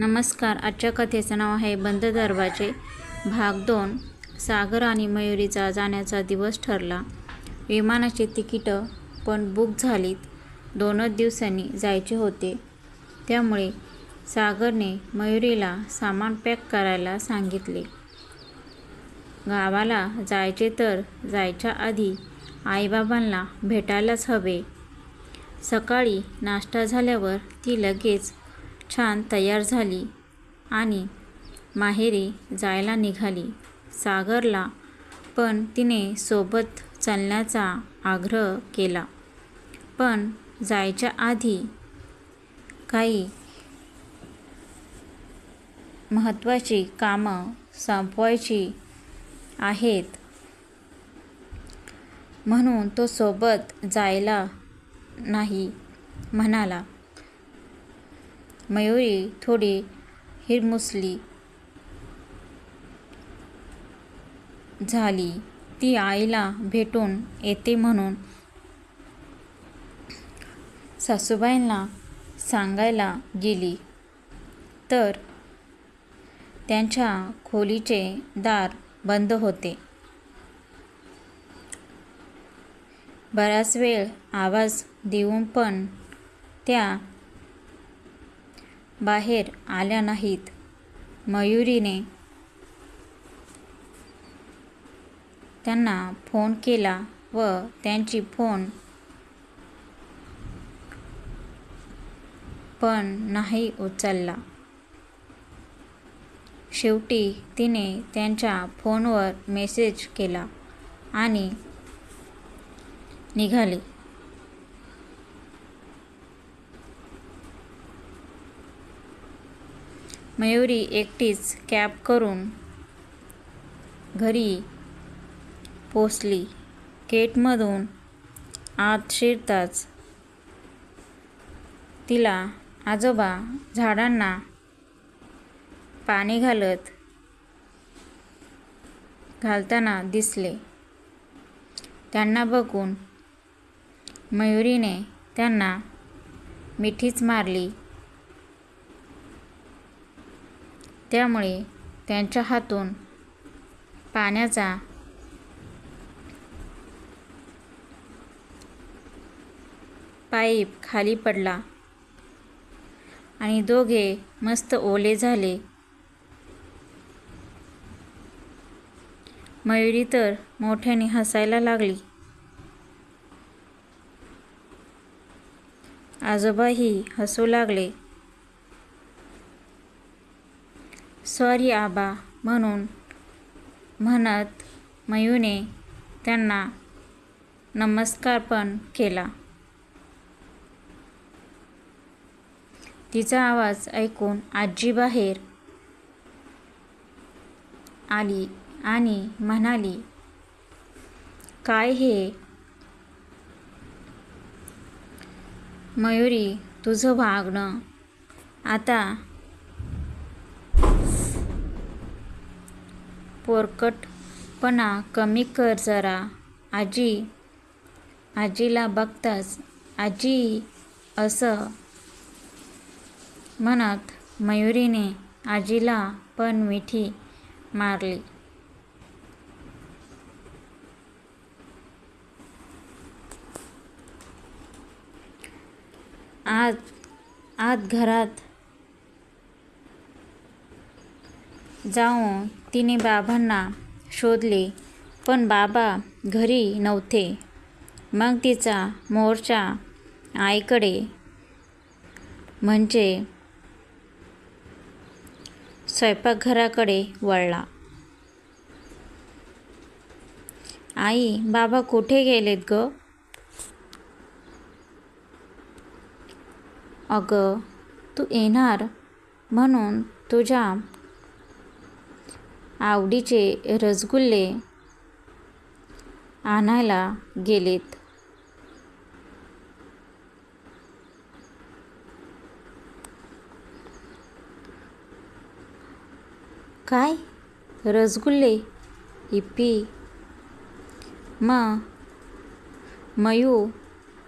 नमस्कार. आजच्या कथेचं नाव आहे बंद दरवाजे. भाग दोन. सागर आणि मयुरीचा जाण्याचा दिवस ठरला. विमानाची तिकीटं पण बुक झालीत. दोनच दिवसांनी जायचे होते. त्यामुळे सागरने मयुरीला सामान पॅक करायला सांगितले. गावाला जायचे तर जायच्या आधी आईबाबांना भेटायलाच हवे. सकाळी नाश्ता झाल्यावर ती लगेच छान तयार झाली आणि माहेरी जायला निघाली. सागरला पण तिने सोबत चालण्याचा आग्रह केला. पण जायच्या आधी काही महत्त्वाची कामं संपवायची आहेत म्हणून तो सोबत जायला नाही म्हणाला. मयुरी थोडी हिरमुसली झाली. ती आईला भेटून येते म्हणून सासूबाईंना सांगायला गेली. तर त्यांच्या खोलीचे दार बंद होते. बराच वेळ आवाज देऊन पण त्या बाहेर आल्या नाहीत. मयुरीने त्यांना फोन केला व त्यांची फोन पण नाही उचलला. शेवटी तिने त्यांच्या फोनवर मेसेज केला आणि निघाली. मयुरी एकटीच कॅब करून घरी पोचली गेटमधून आत शिरताच तिला आजोबा झाडांना पाणी घालत घालताना दिसले. त्यांना बघून मयुरीने त्यांना मिठीच मारली. त्यामुळे त्यांच्या हातून पाण्याचा पाईप खाली पडला आणि दोघे मस्त ओले झाले. मयुरी तर मोठ्याने हसायला लागली. आजोबाही हसू लागले. सॉरी आबा म्हणून म्हणत मयूने त्यांना नमस्कार पण केला. तिचा आवाज ऐकून आजी बाहेर आली आणि म्हणाली काय हे? मयुरी तुझं वागणं. आता पोरकटपणा कमी कर जरा. आजी आजीला बघताच आजी असं म्हणत मयुरीने आजीला पण मिठी मारली. आत आत घरात जाऊन तिने बाबांना शोधले पण बाबा घरी नव्हते. मग तिचा मोर्चा आईकडे म्हणजे स्वयंपाकघराकडे वळला. आई बाबा कुठे गेलेत ग? अगं तू येणार म्हणून तुझ्या आवडीचे रसगुल्ले आणायला गेलेत. काय? रसगुल्ले? इप्पी? मग मयू?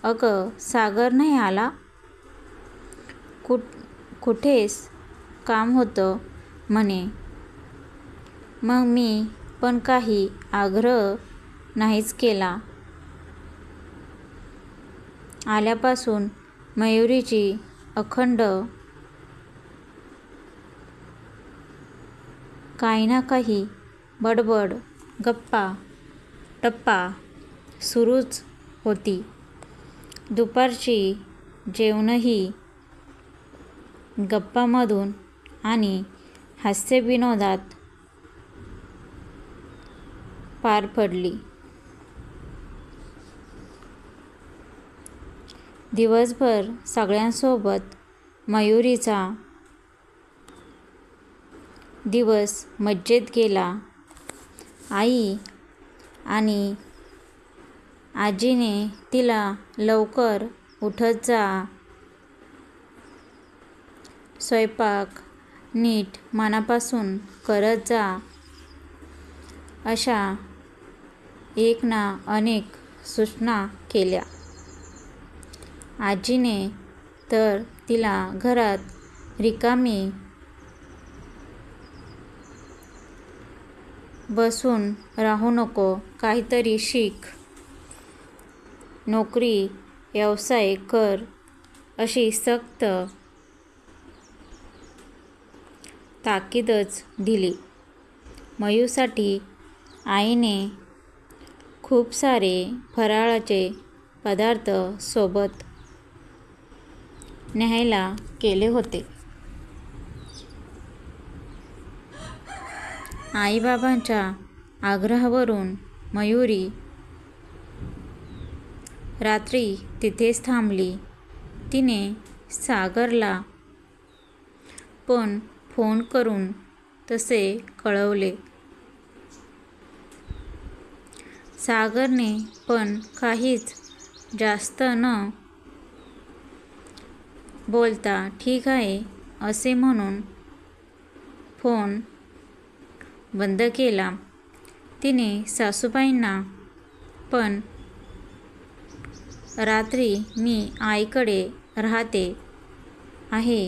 अगं सागर नाही आला? कुठ कुठेस? काम होतं म्हणे. मग मी पण काही आग्रह नाहीच केला. आल्यापासून मयुरीची अखंड काही ना काही बडबड गप्पा टप्पा सुरूच होती. दुपारची जेवणही गप्पामधून आणि हास्यविनोदात पार पडली. दिवसभर सगळ्यांसोबत मयुरीचा दिवस मज्जेत गेला. आई आणि आजीने तिला लवकर उठत जा. स्वयंपाक नीट मनापासून करत जा. अशा एक ना अनेक सूचना केल्या. आजीने तर तिला घरात रिकामी बसून राहू नको काहीतरी शिक. नोकरी व्यवसाय कर अशी सक्त ताकीदच दिली. मयूसाठी आईने खूप सारे फराळाचे पदार्थ सोबत न्यायला केले होते. आईबाबांच्या आग्रहावरून मयुरी रात्री तिथेच थांबली. तिने सागरला पण फोन करून तसे कळवले. सागरने पण काहीच जास्त न बोलता ठीक आहे असे म्हणून फोन बंद केला. तिने सासूबाईंना पण रात्री मी आईकडे राहते आहे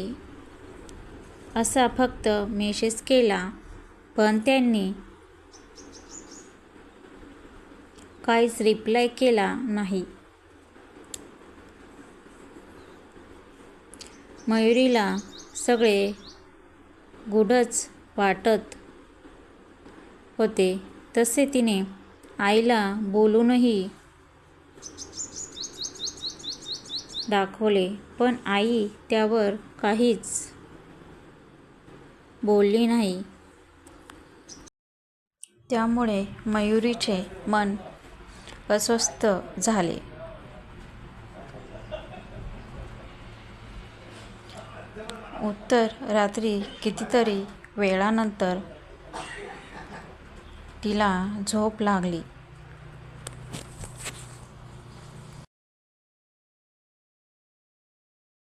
असा फक्त मेसेज केला. पण त्यांनी काहीच रिप्लाय केला नाही. मयुरीला सगळे गुढच वाटत होते. तसे तिने आईला बोलूनही दाखवले पण आई त्यावर काहीच बोलली नाही. त्यामुळे मयुरीचे मन अस्वस्थ झाले. उत्तर रात्री कितीतरी वेळानंतर तिला झोप लागली.